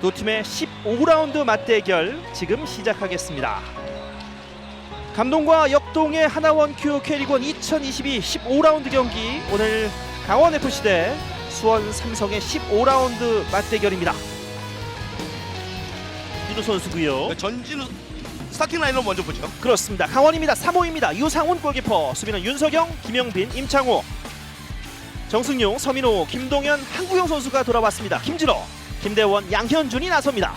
두 팀의 15라운드 맞대결 지금 시작하겠습니다. 감동과 역동의 하나원 큐 캐리건 2022 15라운드 경기 오늘 강원 FC 대 수원 삼성의 15라운드 맞대결입니다. 이도 선수고요. 전진우 스타팅 라인업 먼저 보죠. 그렇습니다. 강원입니다. 3호입니다. 유상훈 골키퍼, 수비는 윤석영, 김영빈, 임창호, 정승용, 서민호, 김동현, 한구영 선수가 돌아왔습니다. 김진호, 김대원, 양현준이 나섭니다.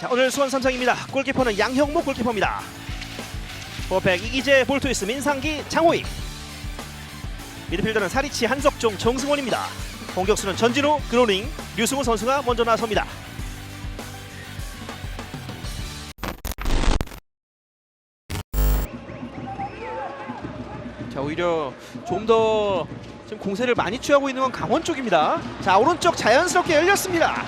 자 오늘 수원 삼성입니다. 골키퍼는 양형목 골키퍼입니다. 포백 이기재, 볼트위스, 민상기, 장호희. 미드필더는 사리치, 한석종, 정승원입니다. 공격수는 전진우, 그로닝, 류승우 선수가 먼저 나섭니다. 자 오히려 좀 더 지금 공세를 많이 취하고 있는 건 강원 쪽입니다. 자 오른쪽 자연스럽게 열렸습니다.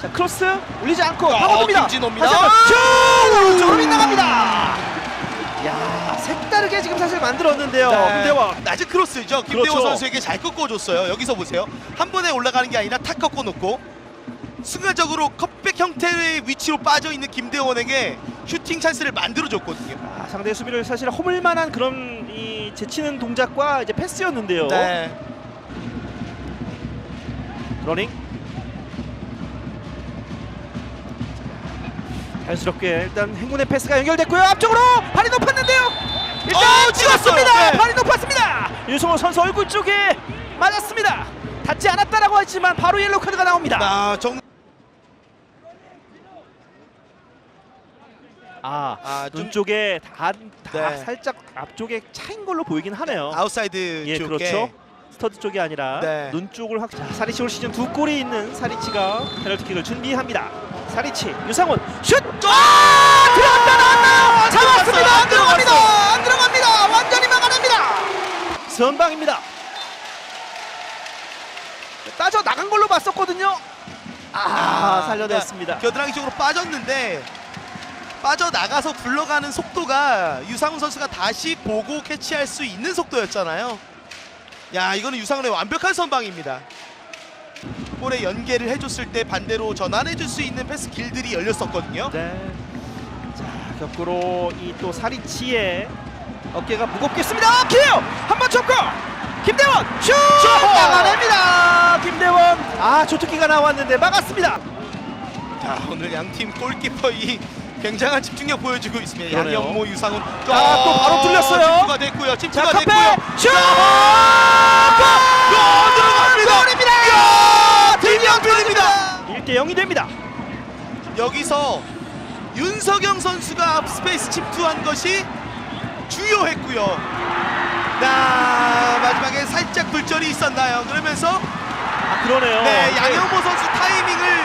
자 크로스 올리지 않고 아, 파고듭니다. 김진호입니다. 다시 한번 슛! 오른쪽으로 빗나갑니다. 야 색다르게 지금 사실 만들었는데요. 김대원. 낮은 크로스죠. 김대호 그렇죠. 선수에게 잘 꺾어줬어요. 여기서 보세요. 한 번에 올라가는 게 아니라 탁 꺾어놓고 순간적으로 컵백 형태의 위치로 빠져 있는 김대원에게 슈팅 찬스를 만들어줬거든요. 아, 상대 수비를 사실 허물 만한 그런 이 제치는 동작과 이제 패스였는데요. 네. 러닝 자연스럽게 일단 행운의 패스가 연결됐고요 앞쪽으로 발이 높았는데요 일단 어, 찍었습니다. 네. 발이 높았습니다 유승호 선수 얼굴 쪽에 맞았습니다 닿지 않았다라고 했지만 바로 옐로 카드가 나옵니다 아, 정... 아, 아, 좀 눈 쪽에 다, 다 네. 살짝 앞쪽에 차인 걸로 보이긴 하네요. 아웃사이드 예 쪽에. 그렇죠. 스터드 쪽이 아니라 네. 눈 쪽을 확 자, 사리치 올 시즌 두 골이 있는 사리치가 페널티킥을 준비합니다. 사리치 유상훈 슛! 아! 들어갔다 나왔나요? 잡았습니다! 안 들어갑니다 안 들어갑니다. 완전히 막아냅니다. 선방입니다. 따져 나간 걸로 봤었거든요. 아, 살려냈습니다. 겨드랑이 쪽으로 빠졌는데 빠져나가서 굴러가는 속도가 유상훈 선수가 다시 보고 캐치할 수 있는 속도였잖아요. 야 이거는 유상훈의 완벽한 선방입니다. 볼에 연계를 해줬을 때 반대로 전환해줄 수 있는 패스 길들이 열렸었거든요. 네. 자, 격구로 이 또 사리치의 어깨가 무겁겠습니다. 기회요. 한번 접고 김대원 슛! 막아냅니다. 김대원. 아, 조투기가 나왔는데 막았습니다. 자 오늘 양팀 골키퍼 이 굉장한 집중력 보여주고 있습니다. 그러네요. 양현모 유상훈. 또 바로 뚫렸어요. 침투가 됐고요. 자, 침투가 카페 됐고요. 슛! 야, 들어갑니다. 골입니다. 야, 골입니다. 1대 0이 됩니다. 여기서 윤석영 선수가 앞스페이스 침투한 것이 주요했고요. 나 마지막에 살짝 불절이 있었나요? 그러면서 아, 그러네요. 네 양현모 선수 타이밍을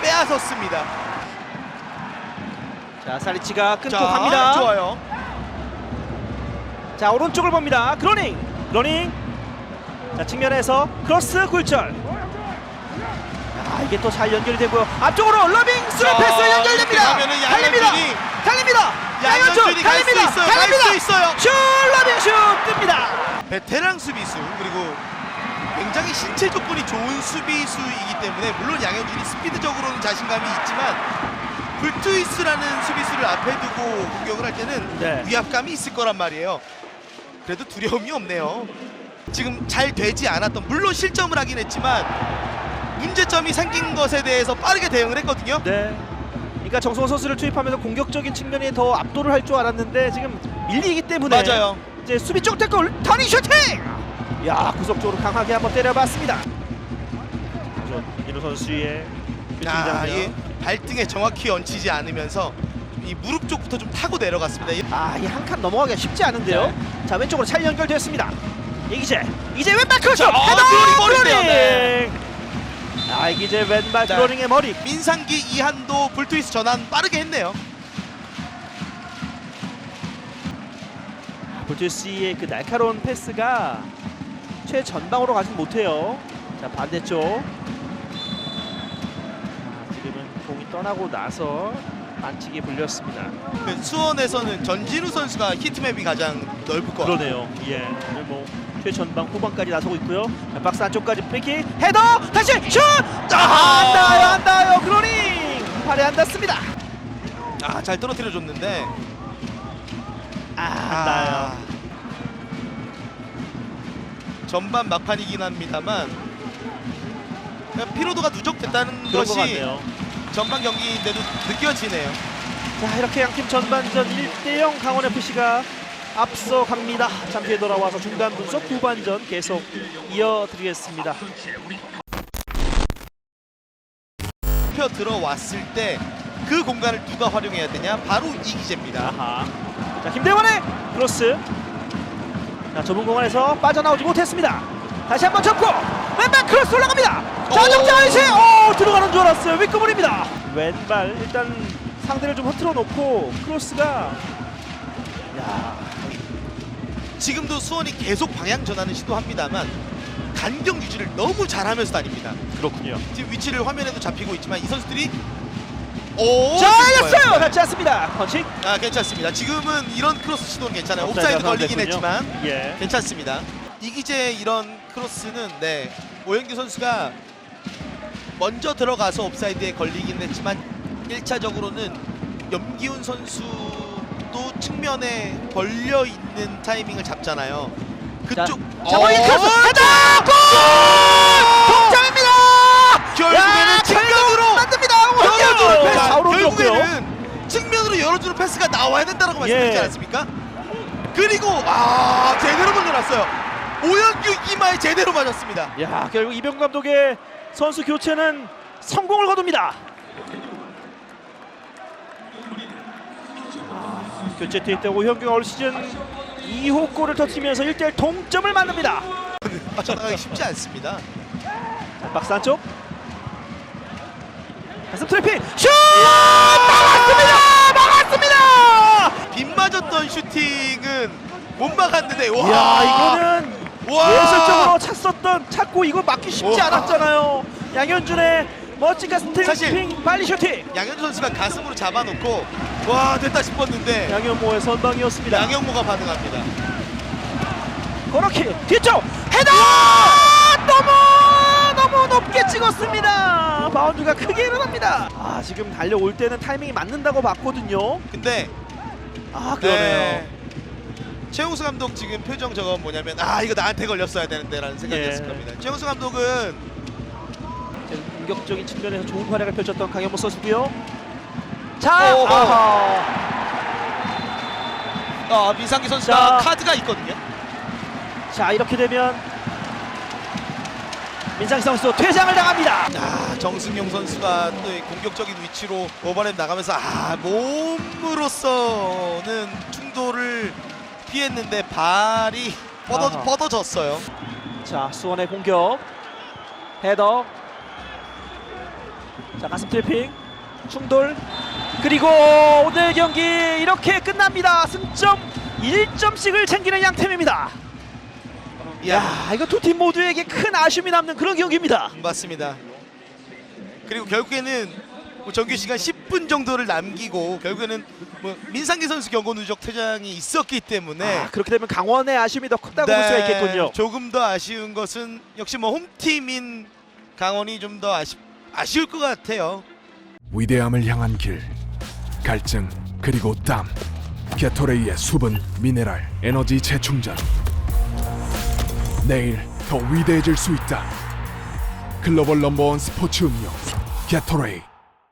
빼앗았습니다. 자, 사리치가 끊고 자, 갑니다. 좋아요. 자 오른쪽을 봅니다. 그로닝, 그로닝. 자 측면에서 크로스 굴절. 아 이게 또 잘 연결되고요. 앞쪽으로 러빙 스루 자, 패스 연결됩니다. 달립니다. 달립니다. 수 달립니다. 달립니다. 슛 러빙 슛 뜹니다. 베테랑 수비수 그리고 굉장히 신체 조건이 좋은 수비수이기 때문에 물론 양현준이 스피드적으로는 자신감이 있지만 불투이스라는 수비수를 앞에 두고 공격을 할 때는 네. 위압감이 있을 거란 말이에요. 그래도 두려움이 없네요. 지금 잘 되지 않았던 물론 실점을 하긴 했지만 문제점이 생긴 것에 대해서 빠르게 대응을 했거든요. 네. 그러니까 정성호 선수를 투입하면서 공격적인 측면이 더 압도를 할 줄 알았는데 지금 밀리기 때문에 맞아요. 이제 수비 쪽 태클 터닝 슈팅. 야 구석적으로 강하게 한번 때려봤습니다. 이노 선수의 자, 장면. 이 발등에 정확히 얹히지 않으면서 이 무릎 쪽부터 좀 타고 내려갔습니다. 이- 아, 이 한 칸 넘어가기가 쉽지 않은데요. 네. 자, 왼쪽으로 잘 연결됐습니다. 이기재, 이제 왼발 크로스. 자, 어, 헤더. 네. 아, 이기재 왼발 네. 드로닝의 머리. 민상기 이한도 불투이스 전환 빠르게 했네요. 볼트스의 그 날카로운 패스가 최전방으로 가진 못해요. 자, 반대쪽. 자, 지금은 공이 떠나고 나서 반칙이 불렸습니다. 그 수원에서는 전진우 선수가 히트맵이 가장 넓을 것 같아요. 그러네요. 예. 뭐 최전방 후반까지 나서고 있고요. 자, 박스 안쪽까지 프리킥 헤더 다시 슛! 아, 안 닿아요, 안 닿아요. 그로닝 발에 안 닿습니다. 아, 잘 떨어뜨려 줬는데 아, 안 닿아요. 전반 막판이긴 합니다만 피로도가 누적됐다는 것 것이 같네요. 전반 경기인데도 느껴지네요. 자, 이렇게 양팀 전반전 1대0 강원 FC가 앞서 갑니다. 잠시 후에 돌아와서 중간 분석 후반전 계속 이어드리겠습니다. 펴 들어왔을 때 그 공간을 누가 활용해야 되냐? 바로 이기재입니다. 아하. 자, 김대원의 크로스. 자, 좁은 공간에서 빠져나오지 못했습니다. 다시 한번 접고 왼발 크로스 올라갑니다. 자, 오. 정장현 씨, 오 들어가는 줄 알았어요. 윗구물입니다. 왼발 일단 상대를 좀 흐트러 놓고 크로스가 야, 지금도 수원이 계속 방향 전환을 시도합니다만 간격 유지를 너무 잘하면서 다닙니다. 그렇군요. 지금 위치를 화면에도 잡히고 있지만 이 선수들이 오. 열렸어요. 닿지 않습니다. 펀칭. 아 괜찮습니다. 지금은 이런 크로스 시도는 괜찮아요. 옵사이드 옵사이드 걸리긴 상황됐군요. 했지만 예. 괜찮습니다. 이기재 이런 크로스는 네 오영규 선수가 먼저 들어가서 옵사이드에 걸리긴 했지만 1차적으로는 염기훈 선수도 측면에 걸려 있는 타이밍을 잡잖아요. 그쪽 장원이 어, 크로스 헤더 골! 동점입니다. 결국에는 측면으로 만듭니다. 열어주는 패스. 결국에는 측면으로 열어주는 패스가 나와야 된다라고 말씀드리지 예. 않았습니까? 그리고 아 제대로 물려놨어요. 오영규 이마에 제대로 맞았습니다. 야 결국 이병 감독의 선수 교체는 성공을 거둡니다. 아, 교체 투입 때 오현규가 올 시즌 2호 골을 터뜨리면서 1대1 동점을 만듭니다. 빠져나가기 쉽지 않습니다. 자, 박스 안쪽. 가슴 트래핑 슛! 막았습니다! 막았습니다! 빗 맞았던 슈팅은 못 막았는데 와 이야 이거는 와 예술적으로 찼었던 찾고 이거 막기 쉽지 와. 않았잖아요. 양현준의 멋진 사실- 트래핑 빨리 슈팅. 양현주 선수가 가슴으로 잡아놓고 와 됐다 싶었는데 양현모의 선방이었습니다. 양현모가 반응합니다. 코너킥 뒤쪽 헤더 너무 너무 높게 찍었습니다. 바운드가 크게 일어납니다. 아 지금 달려올 때는 타이밍이 맞는다고 봤거든요. 근데 아 그러네요. 네. 최용수 감독 지금 표정 저거 뭐냐면 아 이거 나한테 걸렸어야 되는데라는 생각이었을 예. 겁니다. 최용수 감독은 공격적인 측면에서 좋은 활약을 펼쳤던 강현모 선수고요. 자, 오, 오. 아하. 아, 민상기 선수가 자. 카드가 있거든요. 자 이렇게 되면 민상희 선수 퇴장을 당합니다. 아, 정승용 선수가 또이 공격적인 위치로 오버랩 나가면서 아 몸으로서는 충돌을 피했는데 발이 뻗어, 아하. 뻗어졌어요. 자 수원의 공격. 헤더. 자 가슴 트래핑. 충돌. 그리고 오늘 경기 이렇게 끝납니다. 승점 1점씩을 챙기는 양팀입니다. 야. 이거 두 팀 모두에게 큰 아쉬움이 남는 그런 경기입니다. 맞습니다. 그리고 결국에는 뭐 정규 시간 10 분 정도를 남기고 결국에는 뭐 민상기 선수 경고 누적 퇴장이 있었기 때문에 아, 그렇게 되면 강원의 아쉬움이 더 컸다고 볼 수가 있겠군요. 조금 더 아쉬운 것은 역시 뭐 홈팀인 강원이 좀 더 아쉽 아쉬울 것 같아요. 위대함을 향한 길 갈증 그리고 땀. 게토레이의 수분 미네랄 에너지 재충전. 내일 더 위대해질 수 있다. 글로벌 넘버원 스포츠 음료 게토레이